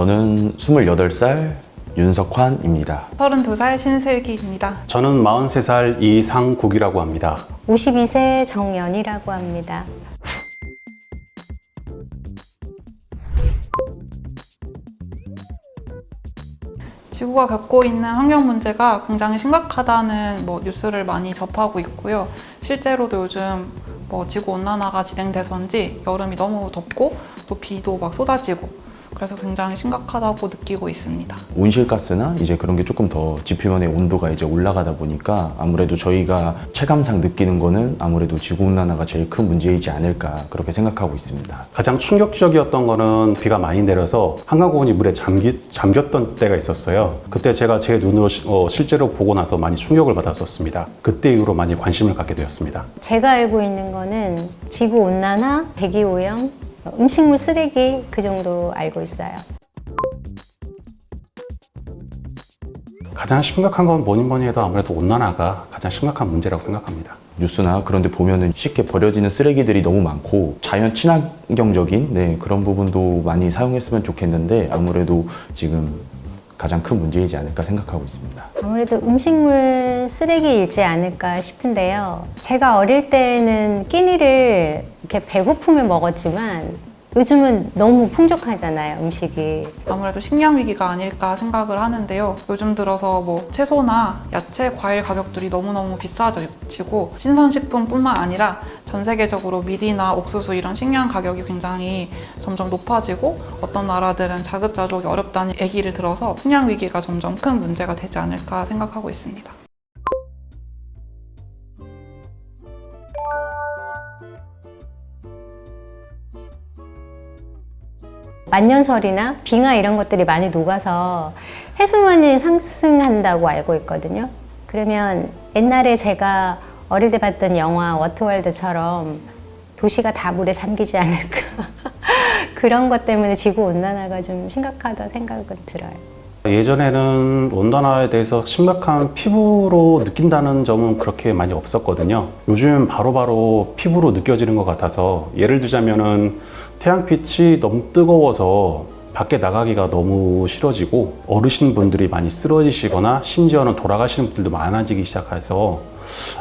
저는 28살 윤석환입니다. 32살 신슬기입니다. 저는 43살 이상국이라고 합니다. 52세 정연이라고 합니다. 지구가 겪고 있는 환경 문제가 굉장히 심각하다는 뭐 뉴스를 많이 접하고 있고요. 실제로도 요즘 뭐 지구 온난화가 진행돼서인지 여름이 너무 덥고 또 비도 막 쏟아지고 그래서 굉장히 심각하다고 느끼고 있습니다. 온실가스나 이제 그런 게 조금 더 지표면의 온도가 이제 올라가다 보니까 아무래도 저희가 체감상 느끼는 거는 아무래도 지구온난화가 제일 큰 문제이지 않을까 그렇게 생각하고 있습니다. 가장 충격적이었던 거는 비가 많이 내려서 한강공원이 물에 잠기, 잠겼던 때가 있었어요. 그때 제가 제 눈으로 시- 어, 실제로 보고 나서 많이 충격을 받았었습니다. 그때 이후로 많이 관심을 갖게 되었습니다. 제가 알고 있는 거는 지구 온난화, 대기 오염, 음식물 쓰레기 그 정도 알고 있어요. 가장 심각한 건 뭐니 뭐니 해도 아무래도 온난화가 가장 심각한 문제라고 생각합니다. 뉴스나 그런 데 보면은 쉽게 버려지는 쓰레기들이 너무 많고 자연 친환경적인 네, 그런 부분도 많이 사용했으면 좋겠는데 아무래도 지금 가장 큰 문제이지 않을까 생각하고 있습니다. 아무래도 음식물 쓰레기이지 않을까 싶은데요. 제가 어릴 때는 끼니를 이렇게 배고프면 먹었지만 요즘은 너무 풍족하잖아요, 음식이. 아무래도 식량 위기가 아닐까 생각을 하는데요. 요즘 들어서 뭐 채소나 야채, 과일 가격들이 너무너무 비싸지고 신선식품뿐만 아니라 전 세계적으로 밀이나 옥수수 이런 식량 가격이 굉장히 점점 높아지고 어떤 나라들은 자급자족이 어렵다는 얘기를 들어서 식량 위기가 점점 큰 문제가 되지 않을까 생각하고 있습니다. 만년설이나 빙하 이런 것들이 많이 녹아서 해수면이 상승한다고 알고 있거든요. 그러면 옛날에 제가 어릴 때 봤던 영화 워터월드처럼 도시가 다 물에 잠기지 않을까. 그런 것 때문에 지구 온난화가 좀 심각하다 생각은 들어요. 예전에는 온난화에 대해서 심각한 피부로 느낀다는 점은 그렇게 많이 없었거든요. 요즘 바로바로 피부로 느껴지는 것 같아서 예를 들자면은 태양빛이 너무 뜨거워서 밖에 나가기가 너무 싫어지고 어르신분들이 많이 쓰러지시거나 심지어는 돌아가시는 분들도 많아지기 시작해서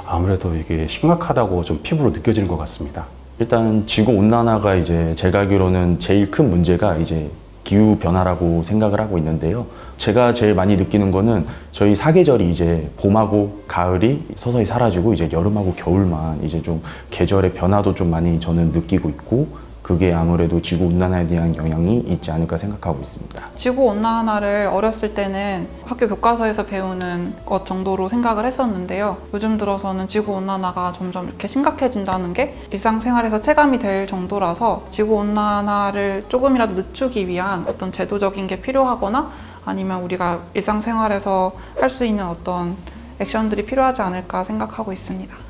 아무래도 이게 심각하다고 좀 피부로 느껴지는 것 같습니다. 일단 지구 온난화가 이제 제가 알기로는 제일 큰 문제가 이제 기후 변화라고 생각을 하고 있는데요. 제가 제일 많이 느끼는 거는 저희 사계절이 이제 봄하고 가을이 서서히 사라지고 이제 여름하고 겨울만 이제 좀 계절의 변화도 좀 많이 저는 느끼고 있고 그게 아무래도 지구 온난화에 대한 영향이 있지 않을까 생각하고 있습니다. 지구 온난화를 어렸을 때는 학교 교과서에서 배우는 것 정도로 생각을 했었는데요. 요즘 들어서는 지구 온난화가 점점 이렇게 심각해진다는 게 일상생활에서 체감이 될 정도라서 지구 온난화를 조금이라도 늦추기 위한 어떤 제도적인 게 필요하거나 아니면 우리가 일상생활에서 할 수 있는 어떤 액션들이 필요하지 않을까 생각하고 있습니다.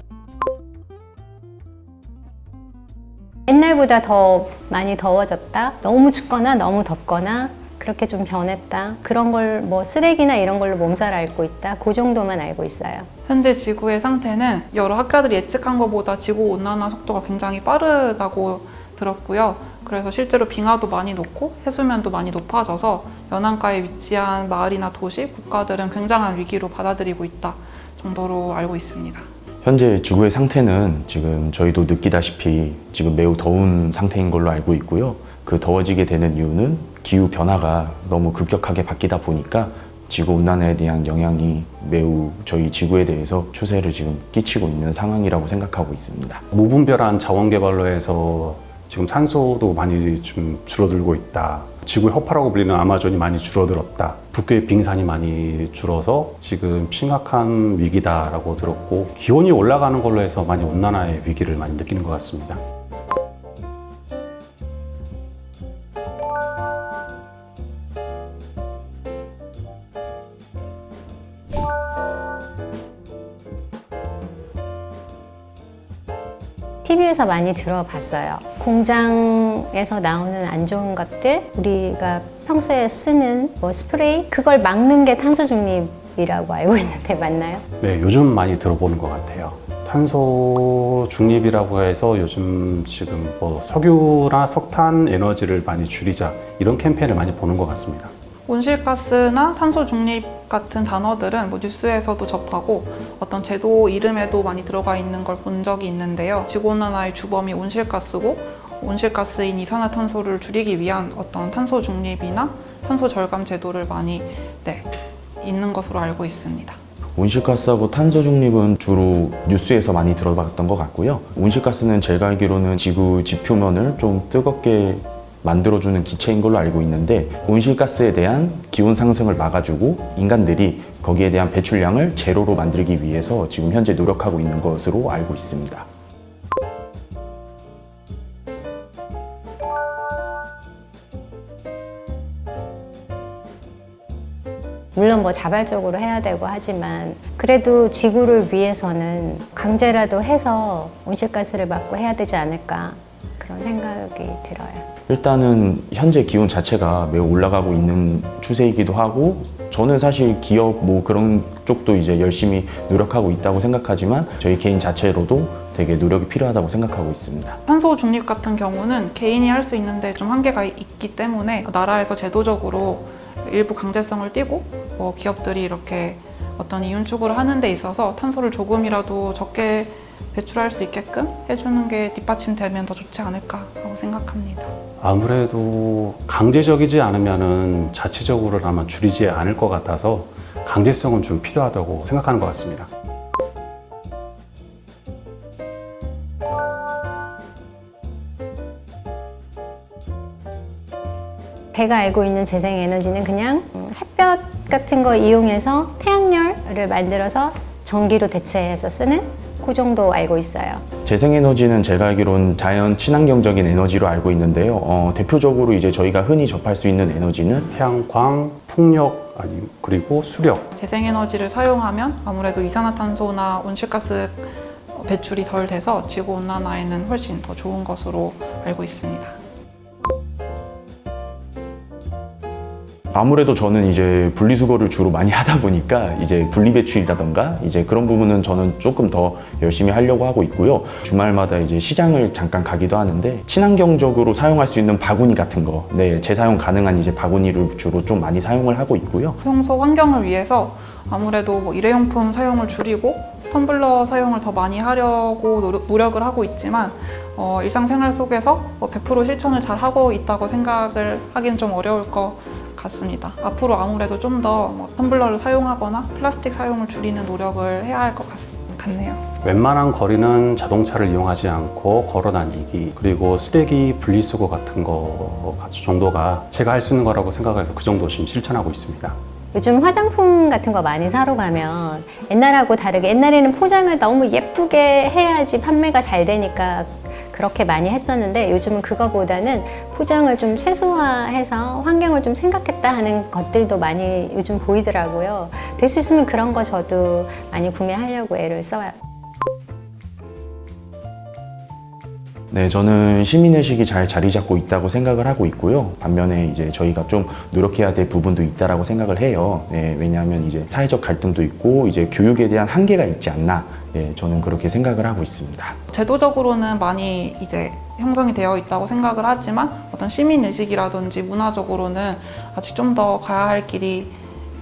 옛날보다 더 많이 더워졌다. 너무 춥거나 너무 덥거나 그렇게 좀 변했다. 그런 걸 뭐 쓰레기나 이런 걸로 몸살 앓고 있다. 그 정도만 알고 있어요. 현재 지구의 상태는 여러 학자들이 예측한 것보다 지구 온난화 속도가 굉장히 빠르다고 들었고요. 그래서 실제로 빙하도 많이 녹고 해수면도 많이 높아져서 연안가에 위치한 마을이나 도시, 국가들은 굉장한 위기로 받아들이고 있다 정도로 알고 있습니다. 현재 지구의 상태는 지금 저희도 느끼다시피 지금 매우 더운 상태인 걸로 알고 있고요. 그 더워지게 되는 이유는 기후 변화가 너무 급격하게 바뀌다 보니까 지구 온난화에 대한 영향이 매우 저희 지구에 대해서 추세를 지금 끼치고 있는 상황이라고 생각하고 있습니다. 무분별한 자원 개발로 해서 지금 산소도 많이 좀 줄어들고 있다. 지구의 허파라고 불리는 아마존이 많이 줄어들었다. 북극의 빙산이 많이 줄어서 지금 심각한 위기다라고 들었고 기온이 올라가는 걸로 해서 많이 온난화의 위기를 많이 느끼는 것 같습니다. TV에서 많이 들어봤어요. 공장에서 나오는 안 좋은 것들, 우리가 평소에 쓰는 뭐 스프레이, 그걸 막는 게 탄소 중립이라고 알고 있는데 맞나요? 네, 요즘 많이 들어보는 것 같아요. 탄소 중립이라고 해서 요즘 지금 뭐 석유나 석탄 에너지를 많이 줄이자 이런 캠페인을 많이 보는 것 같습니다. 온실가스나 탄소 중립 같은 단어들은 뭐 뉴스에서도 접하고 어떤 제도 이름에도 많이 들어가 있는 걸 본 적이 있는데요. 지구온 난화의 주범이 온실가스고 온실가스인 이산화탄소를 줄이기 위한 어떤 탄소 중립이나 탄소 절감 제도를 많이 네, 있는 것으로 알고 있습니다. 온실가스하고 탄소 중립은 주로 뉴스에서 많이 들어봤던 것 같고요. 온실가스는 제가 알기로는 지구 지표면을 좀 뜨겁게 만들어주는 기체인 걸로 알고 있는데 온실가스에 대한 기온 상승을 막아주고 인간들이 거기에 대한 배출량을 제로로 만들기 위해서 지금 현재 노력하고 있는 것으로 알고 있습니다. 물론 뭐 자발적으로 해야 되고 하지만 그래도 지구를 위해서는 강제라도 해서 온실가스를 막고 해야 되지 않을까 그런 생각이 들어요. 일단은 현재 기온 자체가 매우 올라가고 있는 추세이기도 하고 저는 사실 기업 뭐 그런 쪽도 이제 열심히 노력하고 있다고 생각하지만 저희 개인 자체로도 되게 노력이 필요하다고 생각하고 있습니다. 탄소 중립 같은 경우는 개인이 할 수 있는데 좀 한계가 있기 때문에 나라에서 제도적으로 일부 강제성을 띠고 뭐 기업들이 이렇게 어떤 이윤 추구를 하는 데 있어서 탄소를 조금이라도 적게 배출할 수 있게끔 해주는 게 뒷받침되면 더 좋지 않을까라고 생각합니다. 아무래도 강제적이지 않으면은 자체적으로나마 줄이지 않을 것 같아서 강제성은 좀 필요하다고 생각하는 것 같습니다. 제가 알고 있는 재생에너지는 그냥 음, 햇볕 같은 거 이용해서 태양열을 만들어서 전기로 대체해서 쓰는 그 정도 알고 있어요. 재생에너지는 제가 알기로는 자연 친환경적인 에너지로 알고 있는데요. 어, 대표적으로 이제 저희가 흔히 접할 수 있는 에너지는 태양광, 풍력, 아니 그리고 수력 재생에너지를 사용하면 아무래도 이산화탄소나 온실가스 배출이 덜 돼서 지구 온난화에는 훨씬 더 좋은 것으로 알고 있습니다. 아무래도 저는 이제 분리수거를 주로 많이 하다 보니까 이제 분리배출이라던가 이제 그런 부분은 저는 조금 더 열심히 하려고 하고 있고요. 주말마다 이제 시장을 잠깐 가기도 하는데 친환경적으로 사용할 수 있는 바구니 같은 거, 네, 재사용 가능한 이제 바구니를 주로 좀 많이 사용을 하고 있고요. 평소 환경을 위해서 아무래도 뭐 일회용품 사용을 줄이고 텀블러 사용을 더 많이 하려고 노력- 노력을 하고 있지만 어, 일상생활 속에서 뭐 100% 실천을 잘 하고 있다고 생각을 하긴 좀 어려울 것 같 습니다. 앞으로 아무래도 좀더뭐 텀블러를 사용하거나 플라스틱 사용을 줄이는 노력을 해야 할 것 같네요. 웬만한 거리는 자동차를 이용하지 않고 걸어 다니기 그리고 쓰레기 분리수거 같은 거 정도가 제가 할 수 있는 거라고 생각해서 그 정도 지금 실천하고 있습니다. 요즘 화장품 같은 거 많이 사러 가면 옛날하고 다르게 옛날에는 포장을 너무 예쁘게 해야지 판매가 잘 되니까 그렇게 많이 했었는데 요즘은 그거보다는 포장을 좀 최소화해서 환경을 좀 생각했다 하는 것들도 많이 요즘 보이더라고요. 될 수 있으면 그런 거 저도 많이 구매하려고 애를 써요. 네, 저는 시민의식이 잘 자리 잡고 있다고 생각을 하고 있고요. 반면에 이제 저희가 좀 노력해야 될 부분도 있다라고 생각을 해요. 네, 왜냐하면 이제 사회적 갈등도 있고 이제 교육에 대한 한계가 있지 않나. 예, 저는 그렇게 생각을 하고 있습니다. 제도적으로는 많이 이제 형성이 되어 있다고 생각을 하지만 어떤 시민 의식이라든지 문화적으로는 아직 좀 더 가야 할 길이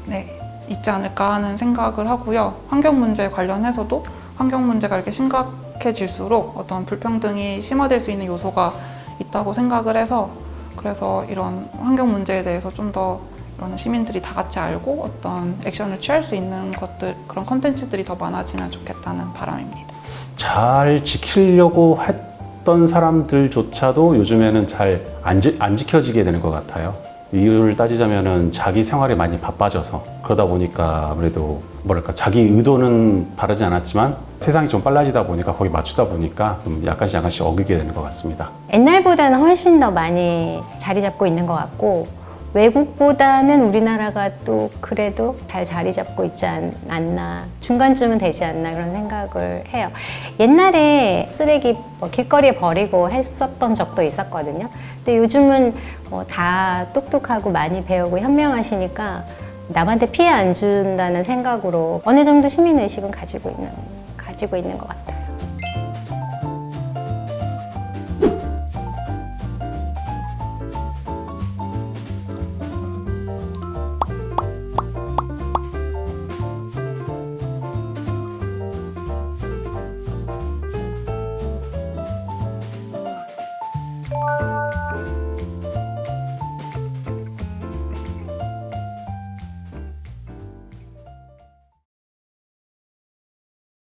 네, 있지 않을까 하는 생각을 하고요. 환경 문제 관련해서도 환경 문제가 이렇게 심각 해질수록 어떤 불평등이 심화될 수 있는 요소가 있다고 생각을 해서 그래서 이런 환경 문제에 대해서 좀 더 이런 시민들이 다 같이 알고 어떤 액션을 취할 수 있는 것들 그런 컨텐츠들이 더 많아지면 좋겠다는 바람입니다. 잘 지키려고 했던 사람들조차도 요즘에는 잘안안 지켜지게 되는 것 같아요. 이유를 따지자면은 자기 생활에 많이 바빠져서 그러다 보니까 아무래도 뭐랄까 자기 의도는 바르지 않았지만 세상이 좀 빨라지다 보니까 거기 맞추다 보니까 좀 약간씩 약간씩 어기게 되는 것 같습니다. 옛날보다는 훨씬 더 많이 자리 잡고 있는 것 같고 외국보다는 우리나라가 또 그래도 잘 자리 잡고 있지 않, 나 중간쯤은 되지 않나 그런 생각을 해요. 옛날에 쓰레기 뭐 길거리에 버리고 했었던 적도 있었거든요. 근데 요즘은 뭐다 똑똑하고 많이 배우고 현명하시니까 남한테 피해 안 준다는 생각으로 어느 정도 시민 의식은 가지고 있는 가지고 있는 것 같아요.